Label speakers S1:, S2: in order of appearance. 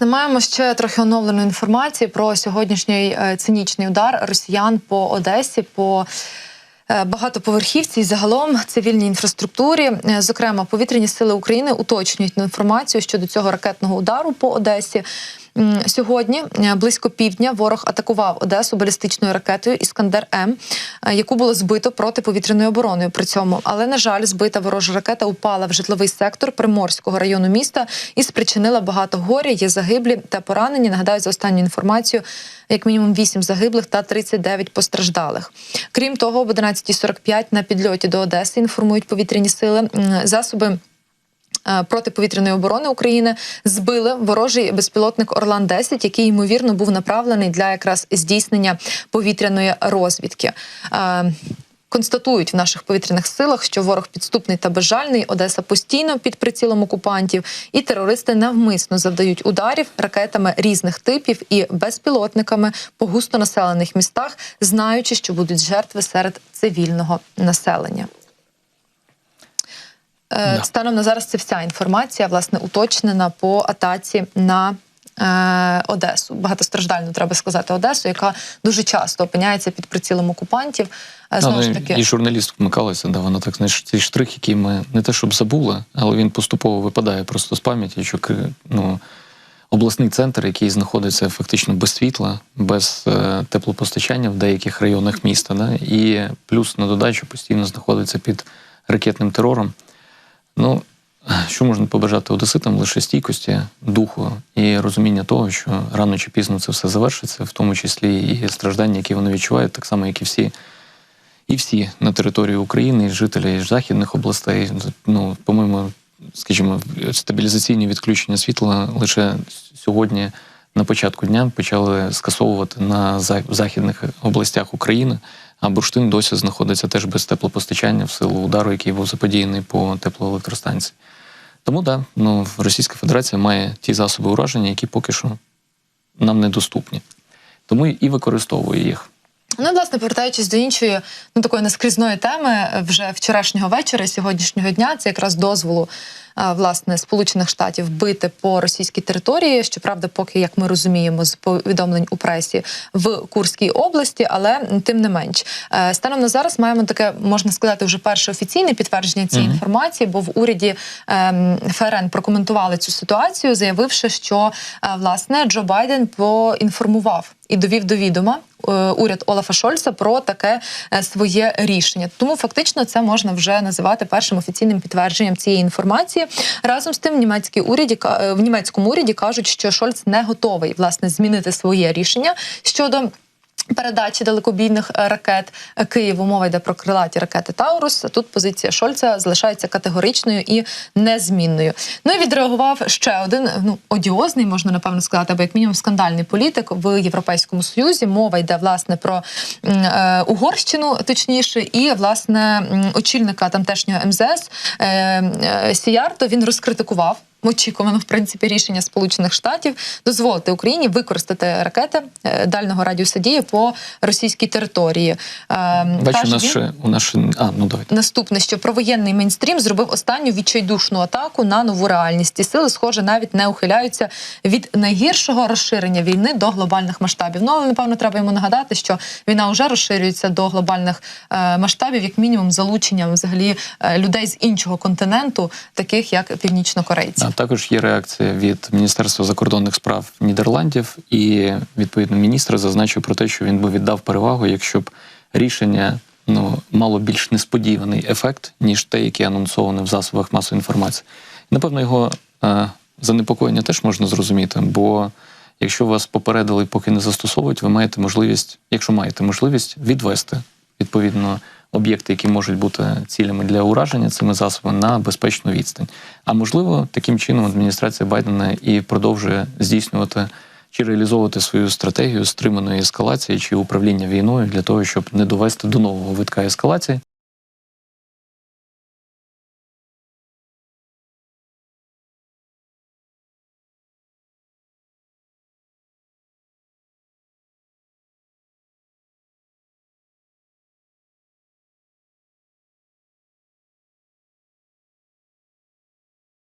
S1: Маємо ще трохи оновленої інформації про сьогоднішній е, цинічний удар росіян по Одесі. по е, Багатоповерхівці і загалом цивільній інфраструктурі, Е, зокрема, повітряні сили України уточнюють інформацію щодо цього ракетного удару по Одесі. Сьогодні е, близько півдня ворог атакував Одесу балістичною ракетою Іскандер М, е, яку було збито протиповітряною обороною. При цьому, але на жаль, збита ворожа ракета упала в житловий сектор Приморського району міста і спричинила багато горя. Є загиблі та поранені. Нагадаю, за останню інформацію, як мінімум 8 загиблих та 39 постраждалих. Крім того, об 11.45 на підльоті до Одеси інформують повітряні сили засоби. Е, Протиповітряної оборони України збили ворожий безпілотник Орлан 10 який ймовірно був направлений для якраз здійснення повітряної розвідки. Е, Констатують в наших повітряних силах, що ворог підступний та безжальний. Одеса постійно під прицілом окупантів, і терористи навмисно завдають ударів ракетами різних типів і безпілотниками по густонаселених містах, знаючи, що будуть жертви серед цивільного населення. Е,
S2: Да.
S1: Станом на зараз це вся інформація, власне, уточнена по атаці на е, Одесу. Багатостраждальну треба сказати Одесу, яка дуже часто опиняється під прицілом окупантів. Е, Знову ж таки,
S2: і журналіст вмикалася, да, вона так знаєш, цей штрих, який ми не те, щоб забули, але він поступово випадає просто з пам'яті, що ну, обласний центр, який знаходиться фактично без світла, без е, теплопостачання в деяких районах міста, да, і плюс на додачу постійно знаходиться під ракетним терором. Ну, що можна побажати одеситам? Лише стійкості, духу і розуміння того, що рано чи пізно це все завершиться, в тому числі і страждання, які вони відчувають, так само, як і всі і всі на території України, і жителі західних областей. Ну, по-моєму, скажімо, стабілізаційні відключення світла лише сьогодні на початку дня почали скасовувати на західних областях України, а бурштин досі знаходиться теж без теплопостачання в силу удару, який був заподіяний по теплоелектростанції. Тому да, ну, Російська Федерація має ті засоби ураження, які поки що нам недоступні. Тому і використовує їх.
S1: Ну, власне, повертаючись до іншої, ну такої наскрізної теми, вже вчорашнього вечора, сьогоднішнього дня, це якраз дозволу власне Сполучених Штатів бити по російській території. Щоправда, поки як ми розуміємо з повідомлень у пресі в Курській області, але тим не менш, Е, станом на зараз маємо таке, можна сказати, вже перше офіційне підтвердження цієї
S2: Мгм.
S1: інформації, бо в уряді ем, ФРН прокоментували цю ситуацію, заявивши, що е, власне Джо Байден поінформував і довів до відома уряд Олафа Шольца про таке е, своє рішення. Тому фактично це можна вже називати першим офіційним підтвердженням цієї інформації. Разом з тим, в німецькій уряді е, в німецькому уряді кажуть, що Шольц не готовий власне змінити своє рішення щодо. Передачі далекобійних е, ракет е, Києву мова йде про крилаті ракети Таурус. Тут позиція Шольца залишається категоричною і незмінною. Ну і відреагував ще один ну одіозний, можна напевно сказати, або як мінімум скандальний політик в Європейському Союзі. Мова йде власне про е, Угорщину, точніше, і власне очільника тамтешнього МЗС е, е, Сіярто він розкритикував. Очікувано в принципі рішення Сполучених Штатів дозволити Україні використати ракети е, дальнього радіуса дії по російській території. Е,
S2: Бачу,
S1: каже
S2: у нас
S1: він-
S2: ще у нас ще а ну давайте.
S1: Наступне, що провоєнний мейнстрім зробив останню відчайдушну атаку на нову реальність. І сили, схоже, навіть не ухиляються від найгіршого розширення війни до глобальних масштабів. Ну але напевно треба йому нагадати, що війна вже розширюється до глобальних е, масштабів, як мінімум, залученням взагалі людей з іншого континенту, таких як північнокорейці.
S2: Також є реакція від Міністерства закордонних справ Нідерландів, і відповідно міністр зазначив про те, що він би віддав перевагу, якщо б рішення ну мало більш несподіваний ефект, ніж те, яке анонсоване в засобах масової інформації. Напевно, його е, занепокоєння теж можна зрозуміти, бо якщо вас попередили, поки не застосовують, ви маєте можливість, якщо маєте можливість, відвести відповідно об'єкти, які можуть бути цілями для ураження цими засобами на безпечну відстань. А можливо, таким чином адміністрація Байдена і продовжує здійснювати чи реалізовувати свою стратегію стриманої ескалації чи управління війною для того, щоб не довести до нового витка ескалації,